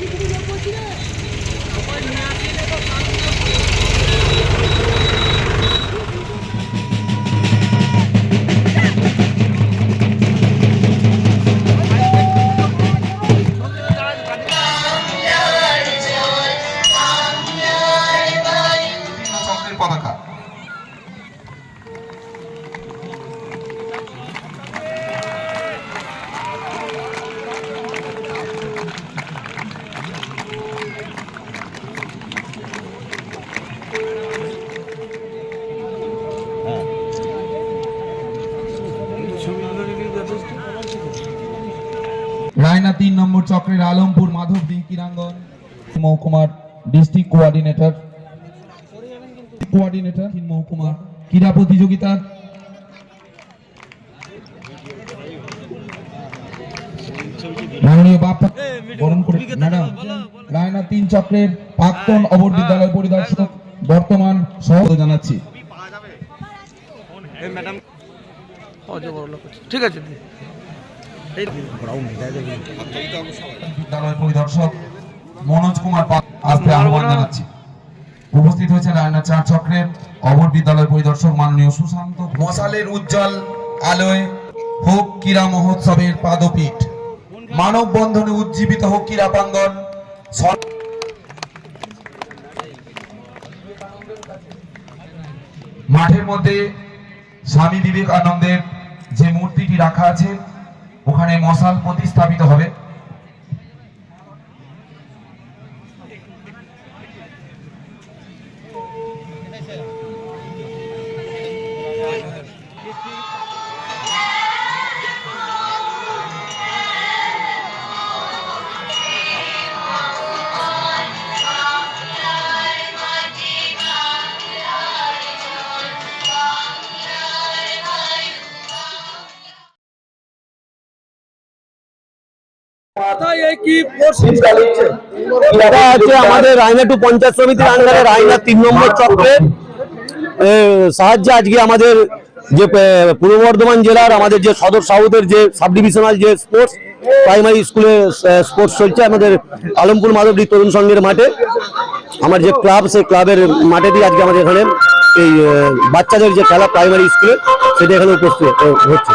বিভিন্ন রায়না তিন নম্বর চক্রের আলমপুর মাধব মাধবদী ক্রীড়াঙ্গন। মহকুমার ডিস্ট্রিক্ট কোঅর্ডিনেটর। কোঅর্ডিনেটর মহকুমার ক্রীড়া প্রতিযোগিতার। তিন চক্রের প্রাক্তন পরিদর্শক বর্তমান জানাচ্ছি। ঠিক আছে পরিদর্শক মনোজ কুমার আসতে আহ্বান জানাচ্ছি। উপস্থিত রায়না চার চক্রের অবর বিদ্যালয় পরিদর্শক মাননীয় সুশান্ত মশালের উজ্জ্বল আলোয় হোক ক্রীড়া মহোৎসবের পাদপীঠ। মানব বন্ধনে উজ্জীবিত হোক ক্রীড়া প্রাঙ্গন মাঠের মধ্যে স্বামী বিবেকানন্দের যে মূর্তিটি রাখা আছে ওখানে মশাল প্রতিস্থাপিত হবে। এটা হচ্ছে আমাদের রায়নাটু পঞ্চায়েত সমিতির আন্ডারে রায়না তিন নম্বর চক্রের সাহায্যে আজকে আমাদের যে পূর্ব বর্ধমান জেলার আমাদের যে সদর সাউথের যে সাব ডিভিশনাল যে স্পোর্টস প্রাইমারি স্কুলে স্পোর্টস চলছে আমাদের আলমপুর মাধবদী তরুণ সংঘের মাঠে। আমার যে ক্লাব সেই ক্লাবের মাঠে দিয়ে আজকে আমাদের এখানে এই বাচ্চাদের যে খেলা প্রাইমারি স্কুলে সেটা এখানে উপস্থিত হচ্ছে।